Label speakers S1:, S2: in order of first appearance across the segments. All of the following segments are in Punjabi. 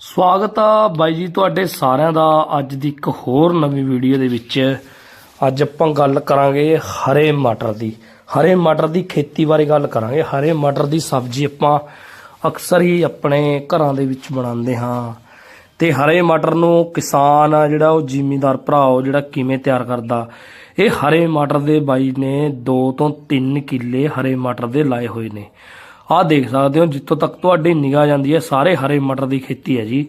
S1: ਸਵਾਗਤ ਆ ਬਾਈ ਜੀ ਤੁਹਾਡੇ ਸਾਰਿਆਂ ਦਾ ਅੱਜ ਦੀ ਇੱਕ ਹੋਰ ਨਵੀਂ ਵੀਡੀਓ ਦੇ ਵਿੱਚ। ਅੱਜ ਆਪਾਂ ਗੱਲ ਕਰਾਂਗੇ ਹਰੇ ਮਟਰ ਦੀ। ਹਰੇ ਮਟਰ ਦੀ ਖੇਤੀ ਬਾਰੇ ਗੱਲ ਕਰਾਂਗੇ। ਹਰੇ ਮਟਰ ਦੀ ਸਬਜ਼ੀ ਆਪਾਂ ਅਕਸਰ ਹੀ ਆਪਣੇ ਘਰਾਂ ਦੇ ਵਿੱਚ ਬਣਾਉਂਦੇ ਹਾਂ। ਤੇ ਹਰੇ ਮਟਰ ਨੂੰ ਕਿਸਾਨ ਆ ਜਿਹੜਾ ਉਹ ਜ਼ਿਮੀਂਦਾਰ ਭਰਾ, ਉਹ ਜਿਹੜਾ ਕਿਵੇਂ ਤਿਆਰ ਕਰਦਾ? ਇਹ ਹਰੇ ਮਟਰ ਦੇ ਬਾਈ ਨੇ 2 ਤੋਂ 3 ਕਿੱਲੇ ਹਰੇ ਮਟਰ ਦੇ ਲਾਏ ਹੋਏ ਨੇ। ਆਹ ਦੇਖ ਸਕਦੇ ਹੋ, ਜਿੱਥੋਂ ਤੱਕ ਤੁਹਾਡੀ ਨਿਗਾਹ ਜਾਂਦੀ ਹੈ, ਸਾਰੇ ਹਰੇ ਮਟਰ ਦੀ ਖੇਤੀ ਹੈ ਜੀ।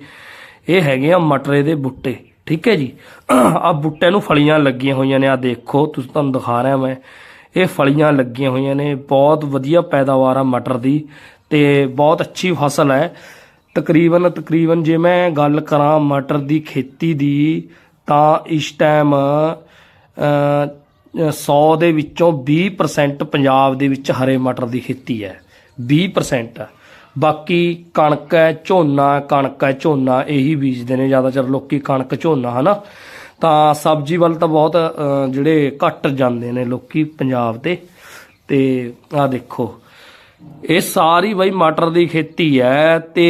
S1: ਇਹ ਹੈਗੇ ਆ ਮਟਰੇ ਦੇ ਬੁੱਟੇ, ਠੀਕ ਹੈ ਜੀ? ਆ ਬੁੱਟੇ ਨੂੰ ਫਲੀਆਂ ਲੱਗੀਆਂ ਹੋਈਆਂ ਨੇ ਆ ਦੇਖੋ, ਤੁਸੀਂ ਤੁਹਾਨੂੰ ਦਿਖਾ ਰਿਹਾ ਮੈਂ। ਇਹ ਫਲੀਆਂ ਲੱਗੀਆਂ ਹੋਈਆਂ ਨੇ, ਬਹੁਤ ਵਧੀਆ ਪੈਦਾਵਾਰ ਆ ਮਟਰ ਦੀ ਤੇ ਬਹੁਤ ਅੱਛੀ ਫਸਲ ਹੈ। ਤਕਰੀਬਨ ਤਕਰੀਬਨ ਜੇ ਮੈਂ ਗੱਲ ਕਰਾਂ ਮਟਰ ਦੀ ਖੇਤੀ ਦੀ, ਤਾਂ ਇਸ ਟਾਈਮ 100 ਦੇ ਵਿੱਚੋਂ 20% ਪੰਜਾਬ ਦੇ ਵਿੱਚ ਹਰੇ ਮਟਰ ਦੀ ਖੇਤੀ ਹੈ। 20% ਬਾਕੀ ਕਣਕ ਹੈ, ਝੋਨਾ, ਕਣਕ ਹੈ, ਝੋਨਾ, ਇਹੀ ਬੀਜਦੇ ਨੇ ਜ਼ਿਆਦਾਤਰ ਲੋਕੀ ਕਣਕ, ਝੋਨਾ, ਹਨਾ। ਤਾਂ ਸਬਜ਼ੀ ਵੱਲ ਤਾਂ ਬਹੁਤ ਜਿਹੜੇ ਘੱਟ ਜਾਂਦੇ ਨੇ ਲੋਕੀ ਪੰਜਾਬ ਤੇ। ਤੇ ਆ ਦੇਖੋ, ਇਹ ਸਾਰੀ ਬਈ ਮਟਰ ਦੀ ਖੇਤੀ ਹੈ ਤੇ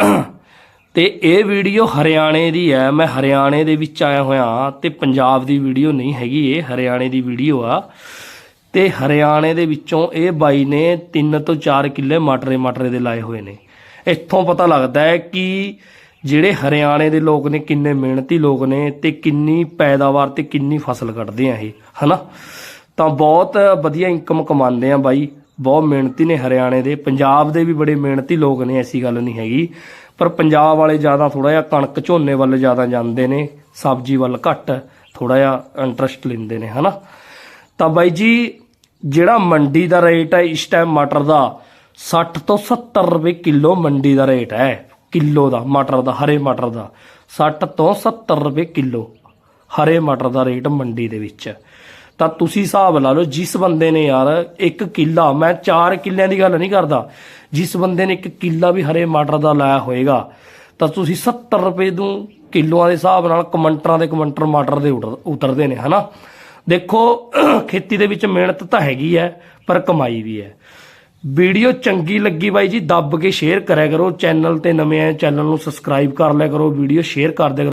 S1: ਤੇ ਇਹ ਵੀਡੀਓ ਹਰਿਆਣੇ ਦੀ ਹੈ। ਮੈਂ ਹਰਿਆਣੇ ਦੇ ਵਿੱਚ ਆਇਆ ਹੋਇਆ ਤੇ ਪੰਜਾਬ ਦੀ ਵੀਡੀਓ ਨਹੀਂ ਹੈਗੀ ਇਹ, ਹਰਿਆਣੇ ਦੀ ਵੀਡੀਓ ਆ। ਤੇ ਹਰਿਆਣੇ ਦੇ ਵਿੱਚੋਂ ਇਹ ਬਾਈ ਨੇ 3 ਤੋਂ 4 ਕਿੱਲੇ ਮਟਰੇ ਮਟਰੇ ਦੇ ਲਾਏ ਹੋਏ ਨੇ। ਇੱਥੋਂ ਪਤਾ ਲੱਗਦਾ ਹੈ ਕਿ ਜਿਹੜੇ ਹਰਿਆਣੇ ਦੇ ਲੋਕ ਨੇ, ਕਿੰਨੇ ਮਿਹਨਤੀ ਲੋਕ ਨੇ ਤੇ ਕਿੰਨੀ ਪੈਦਾਵਾਰ ਤੇ ਕਿੰਨੀ ਫਸਲ ਕੱਢਦੇ ਆ ਇਹ, ਹਨਾ? ਤਾਂ ਬਹੁਤ ਵਧੀਆ ਇਨਕਮ ਕਮਾਉਂਦੇ ਆ ਬਾਈ। ਬਹੁਤ ਮਿਹਨਤੀ ਨੇ ਹਰਿਆਣੇ ਦੇ। ਪੰਜਾਬ ਦੇ ਵੀ ਬੜੇ ਮਿਹਨਤੀ ਲੋਕ ਨੇ, ਐਸੀ ਗੱਲ ਨਹੀਂ ਹੈਗੀ। ਪਰ ਪੰਜਾਬ ਵਾਲੇ ਜ਼ਿਆਦਾ ਥੋੜਾ ਜਿਹਾ ਕਣਕ ਝੋਨੇ ਵੱਲ ਜ਼ਿਆਦਾ ਜਾਂਦੇ ਨੇ, ਸਬਜ਼ੀ ਵੱਲ ਘੱਟ ਥੋੜਾ ਜਿਹਾ ਇੰਟਰਸਟ ਲੈਂਦੇ ਨੇ, ਹਨਾ? ਤਾਂ ਬਾਈ ਜੀ, ਜਿਹੜਾ ਮੰਡੀ ਦਾ ਰੇਟ ਹੈ ਇਸ ਟਾਈਮ ਮਟਰ ਦਾ 60 ਤੋਂ 70 ਰੁਪਏ ਕਿਲੋ ਮੰਡੀ ਦਾ ਰੇਟ ਹੈ। ਕਿਲੋ ਦਾ, ਮਟਰ ਦਾ, ਹਰੇ ਮਟਰ ਦਾ। 60 ਤੋਂ 70 ਰੁਪਏ ਕਿਲੋ ਹਰੇ ਮਟਰ ਦਾ ਰੇਟ ਮੰਡੀ ਦੇ ਵਿੱਚ ਤਾਂ ਤੁਸੀਂ ਹਿਸਾਬ ਲਾ ਲਓ, ਜਿਸ ਬੰਦੇ ਨੇ ਯਾਰ ਇੱਕ ਕਿੱਲਾ, ਮੈਂ 4 ਕਿੱਲਿਆਂ ਦੀ ਗੱਲ ਨਹੀਂ ਕਰਦਾ, ਜਿਸ ਬੰਦੇ ਨੇ ਇੱਕ ਕਿੱਲਾ ਵੀ ਹਰੇ ਮਟਰ ਦਾ ਲਾਇਆ ਹੋਏਗਾ, ਤਾਂ ਤੁਸੀਂ 70 ਰੁਪਏ ਨੂੰ ਕਿਲੋਆਂ ਦੇ ਹਿਸਾਬ ਨਾਲ ਕਮੰਟਰਾਂ ਦੇ ਕਮੰਟਰ ਮਟਰ ਦੇ ਉਤਰ- ਉਤਰਦੇ ਨੇ, ਹਨਾ? ਦੇਖੋ, ਖੇਤੀ ਦੇ ਵਿੱਚ ਮਿਹਨਤ ਤਾਂ ਹੈਗੀ ਹੈ, ਪਰ ਕਮਾਈ ਵੀ ਹੈ। ਵੀਡੀਓ ਚੰਗੀ ਲੱਗੀ ਬਾਈ ਜੀ, ਦੱਬ ਕੇ ਸ਼ੇਅਰ ਕਰਿਆ ਕਰੋ ਚੈਨਲ ਤੇ ਨਵੇਂ ਆਏ ਚੈਨਲ ਨੂੰ ਸਬਸਕ੍ਰਾਈਬ ਕਰ ਲਿਆ ਕਰੋ, ਵੀਡੀਓ ਸ਼ੇਅਰ ਕਰ ਦਿਆ ਕਰੋ।